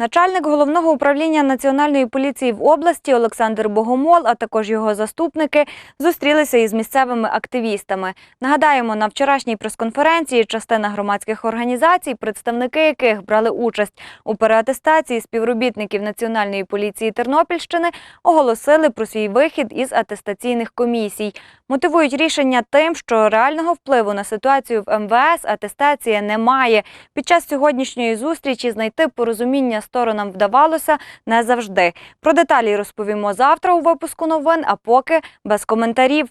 Начальник головного управління національної поліції в області Олександр Богомол, а також його заступники, зустрілися із місцевими активістами. Нагадаємо, на вчорашній прес-конференції частина громадських організацій, представники яких брали участь у переатестації співробітників Національної поліції Тернопільщини, оголосили про свій вихід із атестаційних комісій. Мотивують рішення тим, що реального впливу на ситуацію в МВС атестація не має. Під час сьогоднішньої зустрічі знайти порозуміння сторонам вдавалося не завжди. Про деталі розповімо завтра у випуску новин, а поки без коментарів.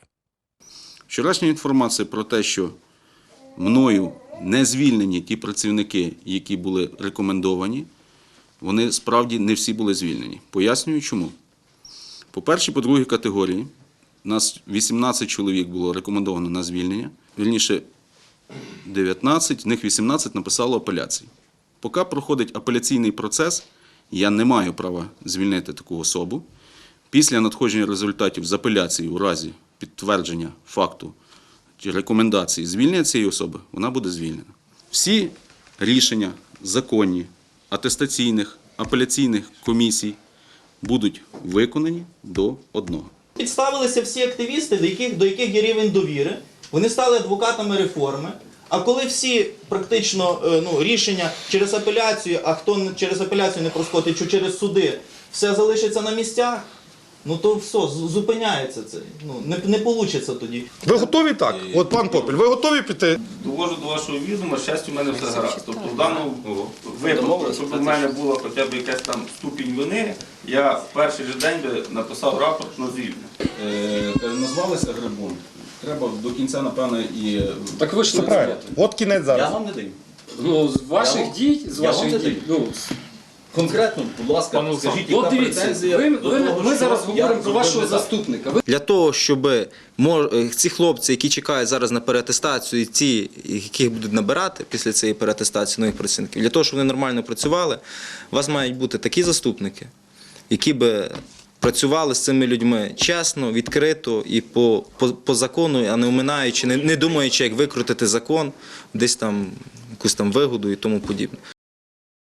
Вчорашня інформація про те, що мною не звільнені ті працівники, які були рекомендовані, вони справді не всі були звільнені. Пояснюю чому. По першій, по другій категорії, нас 18 чоловік було рекомендовано на звільнення. Вірніше, 19, з них 18 написало апеляції. Поки проходить апеляційний процес, я не маю права звільнити таку особу. Після надходження результатів з апеляції у разі підтвердження факту чи рекомендації звільнення цієї особи, вона буде звільнена. Всі рішення законні атестаційних, апеляційних комісій будуть виконані до одного. Підставилися всі активісти, до яких, до яких є рівень довіри. Вони стали адвокатами реформи. А коли всі практично е, ну, рішення через апеляцію, а хто через апеляцію не проскотить, чи через суди, все залишиться на місцях, ну то все, зупиняється це. Ну, не, не вийде тоді. Ви готові так? От пан Попель, ви готові піти? Довожу до вашого відома, щастя, у мене все гаразд. Тобто в даному випадку, щоб у мене була хоча б якась там ступінь вини, я в перший же день би написав рапорт на звільнення. Назвалися грибом. Треба до кінця, напевно, і Так ви ж Це не правильно. От кінець зараз. вам не даю. Ну, з ваших вам- дій, з я вам ваших не дій. даю. Ну, Конкретно, будь ласка, Пане Олександр, скажіть, яка от дивіться, претензія ви, до ви, того, ми що зараз я говоримо про зробив вашого не так? заступника. Ви Для того, щоб е, ці хлопці, які чекають зараз на переатестацію, і ті, яких будуть набирати після цієї переатестації нових працівників, для того, щоб вони нормально працювали, у вас мають бути такі заступники, які би працювали з цими людьми чесно, відкрито і по, по, по закону, а не оминаючи, не, не думаючи, як викрутити закон, десь там якусь там вигоду і тому подібне.